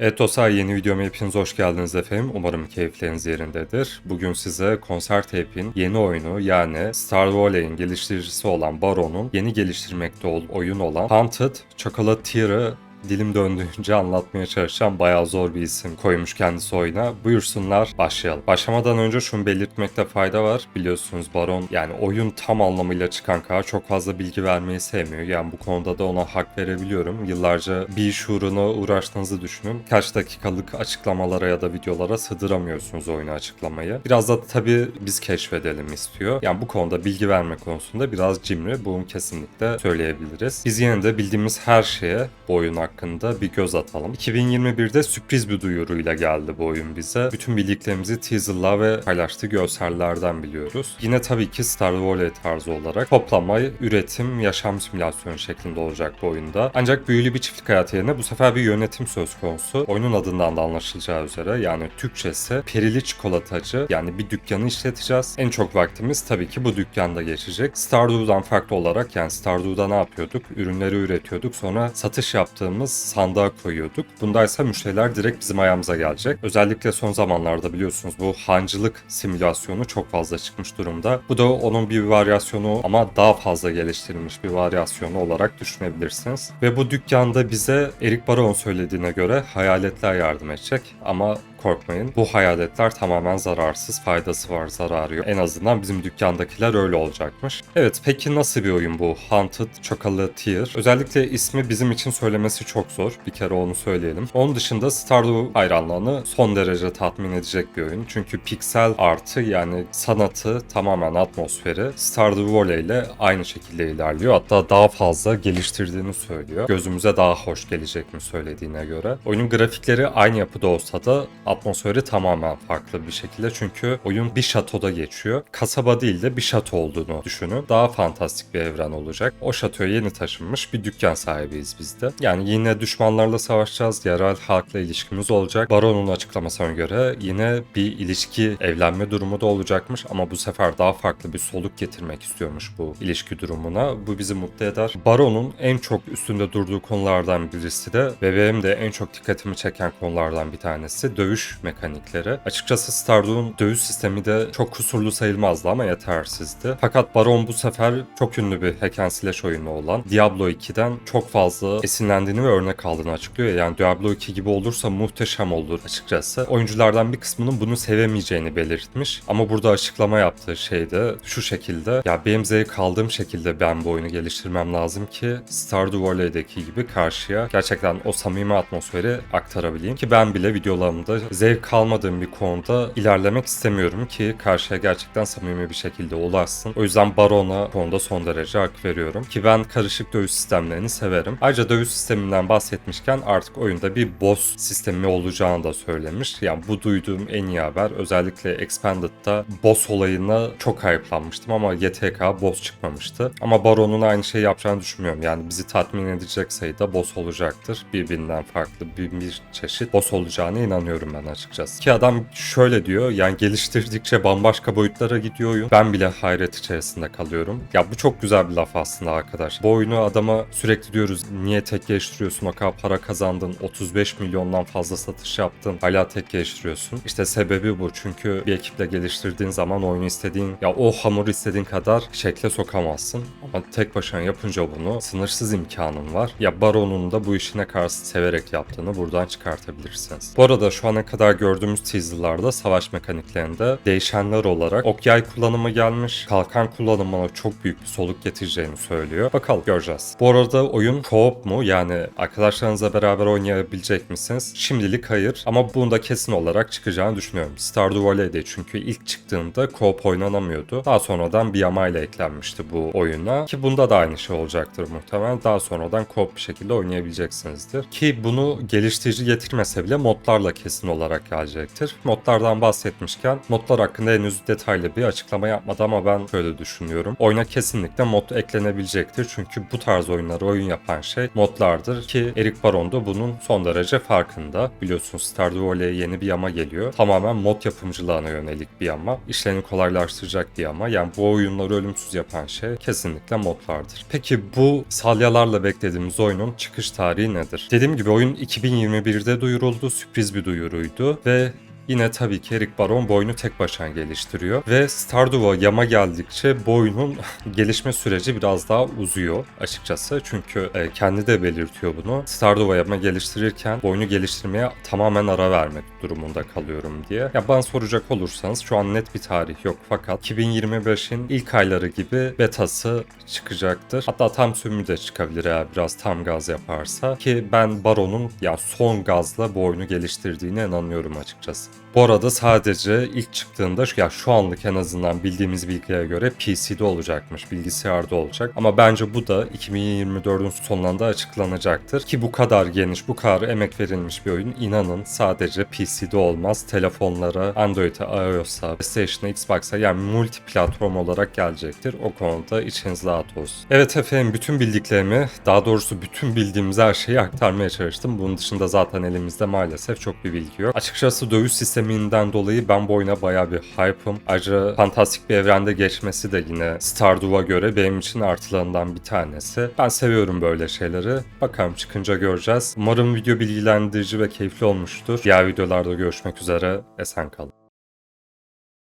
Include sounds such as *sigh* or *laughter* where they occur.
Evet yeni videoma hepiniz hoş geldiniz efendim. Umarım keyifleriniz yerindedir. Bugün size Konser Tape'in yeni oyunu yani Star Valley'in geliştiricisi olan Baron'un yeni geliştirmekte olduğu oyun olan Haunted Chocolatier dilim döndüğünce anlatmaya çalışacağım. Bayağı zor bir isim koymuş kendisi oyuna. Buyursunlar başlayalım. Başlamadan önce şunu belirtmekte fayda var. Biliyorsunuz Baron yani oyun tam anlamıyla çıkan kadar çok fazla bilgi vermeyi sevmiyor. Yani bu konuda da ona hak verebiliyorum. Yıllarca bir iş uğruna uğraştığınızı düşünün. Kaç dakikalık açıklamalara ya da videolara sığdıramıyorsunuz oyunu açıklamayı. Biraz da tabii biz keşfedelim istiyor. Yani bu konuda bilgi verme konusunda biraz cimri. Bunu kesinlikle söyleyebiliriz. Biz yine de bildiğimiz her şeye bu oyun bir göz atalım. 2021'de sürpriz bir duyuruyla geldi bu oyun bize. Bütün bildiklerimizi teaserla ve paylaştığı görsellerden biliyoruz. Yine tabii ki Star Valley tarzı olarak toplama, üretim, yaşam simülasyonu şeklinde olacak bu oyunda. Ancak büyülü bir çiftlik hayatı yerine bu sefer bir yönetim söz konusu. Oyunun adından da anlaşılacağı üzere yani Türkçesi perili çikolatacı yani bir dükkanı işleteceğiz. En çok vaktimiz tabii ki bu dükkanda geçecek. Stardew'dan farklı olarak yani Stardew'da ne yapıyorduk? Ürünleri üretiyorduk sonra satış yaptığımız sandığa koyuyorduk. Bundaysa müşteriler direkt bizim ayağımıza gelecek. Özellikle son zamanlarda biliyorsunuz bu hancılık simülasyonu çok fazla çıkmış durumda. Bu da onun bir varyasyonu ama daha fazla geliştirilmiş bir varyasyonu olarak düşünebilirsiniz. Ve bu dükkanda bize Erik Baron söylediğine göre hayaletler yardım edecek ama korkmayın. Bu hayaletler tamamen zararsız. Faydası var, zararı yok. En azından bizim dükkandakiler öyle olacakmış. Evet, peki nasıl bir oyun bu? Haunted Chocolatier. Özellikle ismi bizim için söylemesi çok zor. Bir kere onu söyleyelim. Onun dışında Stardew hayranlarını son derece tatmin edecek bir oyun. Çünkü piksel artı yani sanatı tamamen atmosferi Stardew Valley ile aynı şekilde ilerliyor. Hatta daha fazla geliştirdiğini söylüyor. Gözümüze daha hoş gelecek mi söylediğine göre. Oyunun grafikleri aynı yapıda olsa da atmosferi tamamen farklı bir şekilde. Çünkü oyun bir şatoda geçiyor. Kasaba değil de bir şato olduğunu düşünün. Daha fantastik bir evren olacak. O şatoya yeni taşınmış bir dükkan sahibiyiz biz de. Yani yine düşmanlarla savaşacağız. Yerel halkla ilişkimiz olacak. Baron'un açıklamasına göre yine bir ilişki evlenme durumu da olacakmış ama bu sefer daha farklı bir soluk getirmek istiyormuş bu ilişki durumuna. Bu bizi mutlu eder. Baron'un en çok üstünde durduğu konulardan birisi de ve de en çok dikkatimi çeken konulardan bir tanesi dövüş mekanikleri. Açıkçası Stardew'un dövüş sistemi de çok kusurlu sayılmazdı ama yetersizdi. Fakat Baron bu sefer çok ünlü bir hack and slash oyunu olan Diablo 2'den çok fazla esinlendiğini ve örnek aldığını açıklıyor. Yani Diablo 2 gibi olursa muhteşem olur açıkçası. Oyunculardan bir kısmının bunu sevemeyeceğini belirtmiş. Ama burada açıklama yaptığı şey de şu şekilde. Ya benim zevk aldığım şekilde ben bu oyunu geliştirmem lazım ki Stardew Valley'deki gibi karşıya gerçekten o samimi atmosferi aktarabileyim. Ki ben bile videolarımda zevk almadığım bir konuda ilerlemek istemiyorum ki karşıya gerçekten samimi bir şekilde ulaşsın. O yüzden Baron'a konuda son derece hak veriyorum. Ki ben karışık dövüş sistemlerini severim. Ayrıca dövüş sisteminden bahsetmişken artık oyunda bir boss sistemi olacağını da söylemiş. Yani bu duyduğum en iyi haber. Özellikle Expanded'da boss olayına çok hype'lanmıştım ama YTK boss çıkmamıştı. Ama Baron'un aynı şeyi yapacağını düşünmüyorum. Yani bizi tatmin edecek sayıda boss olacaktır. Birbirinden farklı bir, bir çeşit boss olacağına inanıyorum ben açıkçası. Ki adam şöyle diyor yani geliştirdikçe bambaşka boyutlara gidiyor. Ben bile hayret içerisinde kalıyorum. Ya bu çok güzel bir laf aslında arkadaş. Bu oyunu adama sürekli diyoruz niye tek geliştiriyorsun o kadar para kazandın 35 milyondan fazla satış yaptın hala tek geliştiriyorsun. İşte sebebi bu çünkü bir ekiple geliştirdiğin zaman oyunu istediğin ya o hamur istediğin kadar şekle sokamazsın. Ama tek başına yapınca bunu sınırsız imkanın var. Ya Baron'un da bu işine karşı severek yaptığını buradan çıkartabilirsiniz. Bu arada şu ana kadar gördüğümüz teaserlarda savaş mekaniklerinde değişenler olarak ok yay kullanımı gelmiş. Kalkan kullanımına çok büyük bir soluk getireceğini söylüyor. Bakalım göreceğiz. Bu arada oyun co-op mu? Yani arkadaşlarınızla beraber oynayabilecek misiniz? Şimdilik hayır ama bunda kesin olarak çıkacağını düşünüyorum. Stardew Valley'de çünkü ilk çıktığında co-op oynanamıyordu. Daha sonradan bir yamayla eklenmişti bu oyuna. Ki bunda da aynı şey olacaktır muhtemelen. Daha sonradan co-op bir şekilde oynayabileceksinizdir. Ki bunu geliştirici getirmese bile modlarla kesin olarak gelecektir. Modlardan bahsetmişken modlar hakkında henüz detaylı bir açıklama yapmadı ama ben şöyle düşünüyorum. Oyuna kesinlikle mod eklenebilecektir. Çünkü bu tarz oyunları oyun yapan şey modlardır ki Eric Baron da bunun son derece farkında. Biliyorsunuz Stardew Valley'e yeni bir yama geliyor. Tamamen mod yapımcılığına yönelik bir yama. İşlerini kolaylaştıracak bir yama. Yani bu oyunları ölümsüz yapan şey kesinlikle modlardır. Peki bu salyalarla beklediğimiz oyunun çıkış tarihi nedir? Dediğim gibi oyun 2021'de duyuruldu. Sürpriz bir duyuruydu ve Yine tabii ki Eric Baron bu oyunu tek başına geliştiriyor. Ve Stardew'a yama geldikçe bu oyunun *laughs* gelişme süreci biraz daha uzuyor açıkçası. Çünkü e, kendi de belirtiyor bunu. Stardew'a yama geliştirirken bu oyunu geliştirmeye tamamen ara vermek durumunda kalıyorum diye. Ya bana soracak olursanız şu an net bir tarih yok fakat 2025'in ilk ayları gibi betası çıkacaktır. Hatta tam sürümü de çıkabilir eğer biraz tam gaz yaparsa. Ki ben Baron'un ya son gazla bu oyunu geliştirdiğine inanıyorum açıkçası. Bu arada sadece ilk çıktığında ya şu anlık en azından bildiğimiz bilgiye göre PC'de olacakmış, bilgisayarda olacak. Ama bence bu da 2024'ün sonlarında açıklanacaktır. Ki bu kadar geniş, bu kadar emek verilmiş bir oyun inanın sadece PC'de olmaz. Telefonlara, Android'e, iOS'a, PlayStation'a, Xbox'a yani multi platform olarak gelecektir. O konuda içiniz rahat olsun. Evet efendim bütün bildiklerimi, daha doğrusu bütün bildiğimiz her şeyi aktarmaya çalıştım. Bunun dışında zaten elimizde maalesef çok bir bilgi yok. Açıkçası dövüş sisteminden dolayı ben bu oyuna bayağı bir hype'ım. Ayrıca fantastik bir evrende geçmesi de yine Stardew'a göre benim için artılarından bir tanesi. Ben seviyorum böyle şeyleri. Bakalım çıkınca göreceğiz. Umarım video bilgilendirici ve keyifli olmuştur. Diğer videolarda görüşmek üzere. Esen kalın.